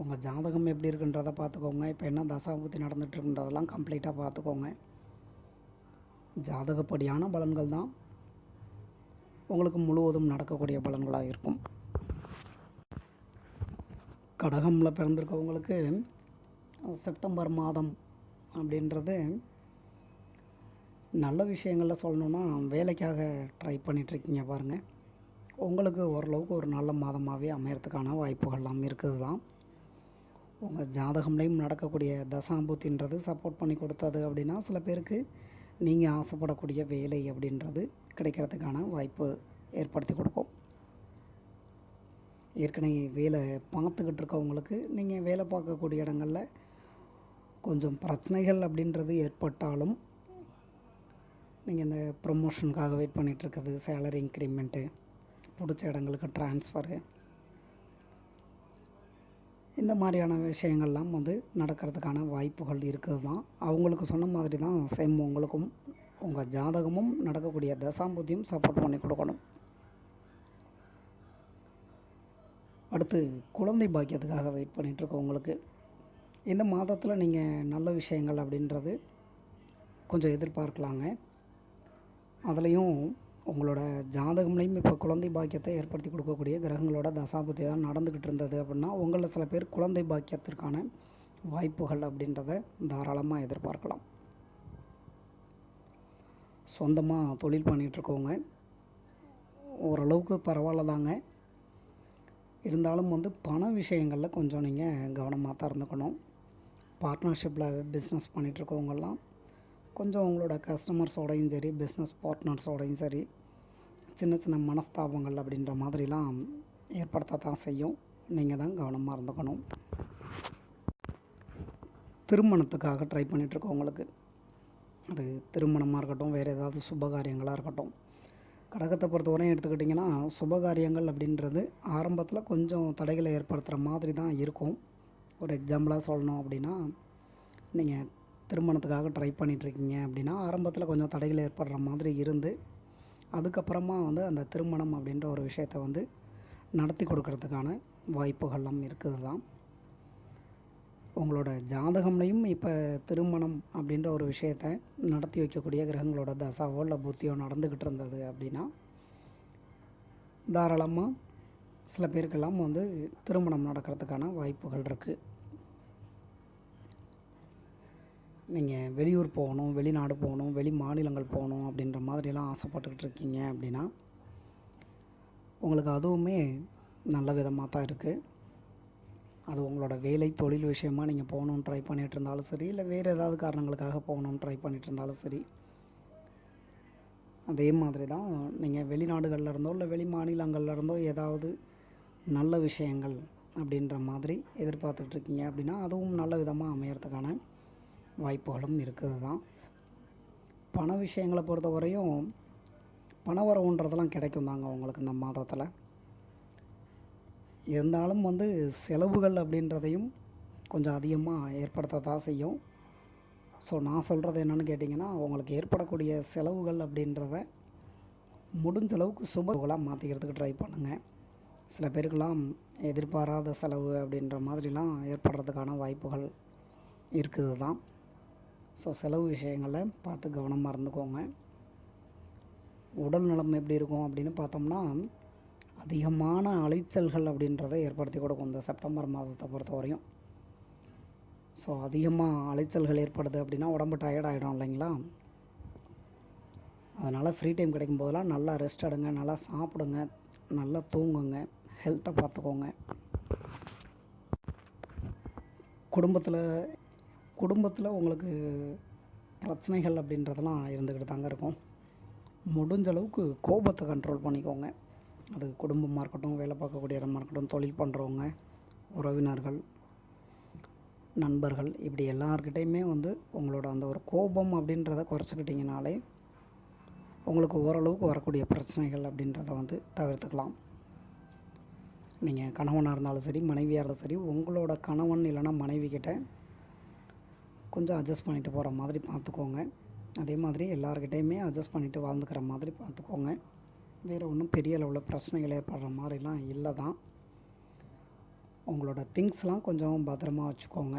உங்கள் ஜாதகம் எப்படி இருக்குன்றதை பார்த்துக்கோங்க. இப்போ என்ன தசாபுத்தி நடந்துகிட்ருக்குன்றதெல்லாம் கம்ப்ளீட்டாக பார்த்துக்கோங்க. ஜாதகப்படியான பலன்கள் தான். உங்களுக்கு முழுவதும் நடக்கக்கூடிய பலன்களாக இருக்கும். கடகமில் பிறந்திருக்கவங்களுக்கு செப்டம்பர் மாதம் அப்படின்றது நல்ல விஷயங்களில் சொல்லணுன்னா வேலைக்காக ட்ரை பண்ணிகிட்ருக்கீங்க பாருங்கள் உங்களுக்கு ஓரளவுக்கு ஒரு நல்ல மாதமாகவே அமையறதுக்கான வாய்ப்புகள்லாம் இருக்குது தான் உங்கள் ஜாதகம்லேயும் நடக்கக்கூடிய தசாம்பூத்தின்றது சப்போர்ட் பண்ணி கொடுத்தது அப்படின்னா சில பேருக்கு நீங்கள் ஆசைப்படக்கூடிய வேலை அப்படின்றது கிடைக்கிறதுக்கான வாய்ப்பு ஏற்படுத்தி கொடுக்கும். ஏற்கனவே வேலை பார்த்துக்கிட்டு இருக்கவங்களுக்கு நீங்கள் வேலை பார்க்கக்கூடிய இடங்களில் கொஞ்சம் பிரச்சனைகள் அப்படின்றது ஏற்பட்டாலும் நீங்கள் இந்த ப்ரொமோஷனுக்காக வெயிட் பண்ணிகிட்ருக்கிறது சேலரி இன்க்ரிமெண்ட்டு பிடிச்ச இடங்களுக்கு ட்ரான்ஸ்ஃபரு இந்த மாதிரியான விஷயங்கள்லாம் வந்து நடக்கிறதுக்கான வாய்ப்புகள் இருக்குது தான். அவங்களுக்கு சொன்ன மாதிரி தான் சேம் உங்களுக்கும் உங்கள் ஜாதகமும் நடக்கக்கூடிய தசாம்பூதியும் சப்போர்ட் பண்ணி கொடுக்கணும். அடுத்து குழந்தை பாக்கியத்துக்காக வெயிட் பண்ணிகிட்ருக்கோம் உங்களுக்கு. இந்த மாதத்தில் நீங்கள் நல்ல விஷயங்கள் அப்படின்றது கொஞ்சம் எதிர்பார்க்கலாங்க. அதுலேயும் உங்களோட ஜாதகம்லேயும் இப்போ குழந்தை பாக்கியத்தை ஏற்படுத்தி கொடுக்கக்கூடிய கிரகங்களோட தசாபுத்தி தான் நடந்துக்கிட்டு இருந்தது அப்படின்னா உங்களில் சில பேர் குழந்தை பாக்கியத்திற்கான வாய்ப்புகள் அப்படின்றத தாராளமாக எதிர்பார்க்கலாம். சொந்தமாக தொழில் பண்ணிகிட்ருக்கவங்க ஓரளவுக்கு பரவாயில்ல தாங்க இருந்தாலும் வந்து பண விஷயங்களில் கொஞ்சம் நீங்கள் கவனமாக தான் இருந்துக்கணும் பார்ட்னர்ஷிப்பில் பிஸ்னஸ் பண்ணிகிட்ருக்கவங்கெல்லாம் கொஞ்சம் உங்களோட கஸ்டமர்ஸோடையும் சரி பிஸ்னஸ் பார்ட்னர்ஸோடையும் சரி சின்ன சின்ன மனஸ்தாபங்கள் அப்படின்ற மாதிரிலாம் ஏற்படுத்த தான் செய்யும். நீங்கள் தான் கவனமாக இருந்துக்கணும். திருமணத்துக்காக ட்ரை பண்ணிகிட்ருக்கவங்களுக்கு அது திருமணமாக இருக்கட்டும் வேறு ஏதாவது சுபகாரியங்களாக இருக்கட்டும். கடகத்தை பொறுத்தவரையும் எடுத்துக்கிட்டிங்கன்னா சுபகாரியங்கள் அப்படின்றது ஆரம்பத்தில் கொஞ்சம் தடைகளை ஏற்படுத்துகிற மாதிரி தான் இருக்கும். ஒரு எக்ஸாம்பிளாக சொல்லணும் அப்படின்னா நீங்கள் திருமணத்துக்காக ட்ரை பண்ணிகிட்ருக்கீங்க அப்படின்னா ஆரம்பத்தில் கொஞ்சம் தடைகள் ஏற்படுற மாதிரி இருந்து அதுக்கப்புறமா வந்து அந்த திருமணம் அப்படின்ற ஒரு விஷயத்தை வந்து நடத்தி கொடுக்கறதுக்கான வாய்ப்புகள்லாம் இருக்குது தான் உங்களோட ஜாதகம்லையும் இப்போ திருமணம் அப்படின்ற ஒரு விஷயத்தை நடத்தி வைக்கக்கூடிய கிரகங்களோட தசாவோ இல்லை புத்தியோ நடந்துக்கிட்டு இருந்தது அப்படின்னா தாராளமாக சில பேருக்கெல்லாம் வந்து திருமணம் நடக்கிறதுக்கான வாய்ப்புகள் இருக்குது நீங்கள் வெளியூர் போகணும் வெளிநாடு போகணும் வெளி மாநிலங்கள் போகணும் அப்படின்ற மாதிரிலாம் ஆசைப்பட்டுக்கிட்டு இருக்கீங்க அப்படின்னா உங்களுக்கு அதுவுமே நல்ல விதமாக தான் இருக்குது அது உங்களோட வேலை தொழில் விஷயமாக நீங்கள் போகணுன்னு ட்ரை பண்ணிகிட்டு இருந்தாலும் சரி இல்லை வேறு ஏதாவது காரணங்களுக்காக போகணுன்னு ட்ரை பண்ணிகிட்டு இருந்தாலும் சரி அதே மாதிரி தான் நீங்கள் வெளிநாடுகளில் இருந்தோ இல்லை வெளி மாநிலங்களில் இருந்தோ ஏதாவது நல்ல விஷயங்கள் அப்படின்ற மாதிரி எதிர்பார்த்துட்ருக்கீங்க அப்படின்னா அதுவும் நல்ல விதமாக அமையறதுக்கான வாய்ப்புகளும் இருக்குது தான். பண விஷயங்களை பொறுத்த வரையும் பண வரவுன்றதெல்லாம் கிடைக்கும் தாங்க உங்களுக்கு இந்த மாதத்தில். இருந்தாலும் வந்து செலவுகள் அப்படின்றதையும் கொஞ்சம் அதிகமாக ஏற்படுத்த தான் செய்யும். ஸோ நான் சொல்கிறது என்னென்னு கேட்டிங்கன்னா உங்களுக்கு ஏற்படக்கூடிய செலவுகள் அப்படின்றத முடிஞ்ச அளவுக்கு சுபங்களாக மாற்றிக்கிறதுக்கு ட்ரை பண்ணுங்கள் சில பேருக்கெல்லாம் எதிர்பாராத செலவு அப்படின்ற மாதிரிலாம் ஏற்படுறதுக்கான வாய்ப்புகள் இருக்குது தான். ஸோ செலவு விஷயங்களை பார்த்து கவனமாக இருந்துக்கோங்க உடல் நலம் எப்படி இருக்கும் அப்படின்னு பார்த்தோம்னா அதிகமான அலைச்சல்கள் அப்படின்றத ஏற்படுத்தி கொடுக்கும் இந்த செப்டம்பர் மாதத்தை பொறுத்த வரையும். ஸோ அதிகமாக அலைச்சல்கள் ஏற்படுது அப்படின்னா உடம்பு டயர்ட் ஆகிடும் இல்லைங்களா? அதனால் ஃப்ரீ டைம் கிடைக்கும் போதெல்லாம் நல்லா ரெஸ்ட் எடுங்க நல்லா சாப்பிடுங்க நல்லா தூங்குங்க ஹெல்த்தை பார்த்துக்கோங்க. குடும்பத்தில் குடும்பத்தில் உங்களுக்கு பிரச்சனைகள் அப்படின்றதெல்லாம் இருந்துக்கிட்டு தாங்க இருக்கும். முடிஞ்ச அளவுக்கு கோபத்தை கண்ட்ரோல் பண்ணிக்கோங்க. அது குடும்பமாக இருக்கட்டும் வேலை பார்க்கக்கூடிய இடமா இருக்கட்டும் தொழில் பண்ணுறவங்க உறவினர்கள் நண்பர்கள் இப்படி எல்லார்கிட்டேயுமே வந்து உங்களோட அந்த ஒரு கோபம் அப்படின்றத குறைச்சிக்கிட்டிங்கனாலே உங்களுக்கு ஓரளவுக்கு வரக்கூடிய பிரச்சனைகள் அப்படின்றத வந்து தவிர்த்துக்கலாம். நீங்கள் கணவனாக இருந்தாலும் சரி மனைவியாக இருந்தாலும் சரி உங்களோட கணவன் இல்லைன்னா மனைவி கிட்ட கொஞ்சம் அட்ஜஸ்ட் பண்ணிட்டு போகிற மாதிரி பார்த்துக்கோங்க. அதே மாதிரி எல்லார்கிட்டேயுமே அட்ஜஸ்ட் பண்ணிட்டு வாழ்ந்துக்கிற மாதிரி பார்த்துக்கோங்க. வேறு ஒன்றும் பெரிய அளவில் பிரச்சனைகள் ஏற்படுற மாதிரிலாம் இல்லை தான். உங்களோட திங்ஸ்லாம் கொஞ்சம் பத்திரமா வச்சுக்கோங்க.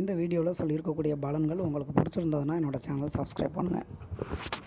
இந்த வீடியோவில் சொல்லியிருக்கக்கூடிய பலன்கள் உங்களுக்கு பிடிச்சிருந்ததுன்னா என்னோடய சேனல் சப்ஸ்கிரைப் பண்ணுங்கள்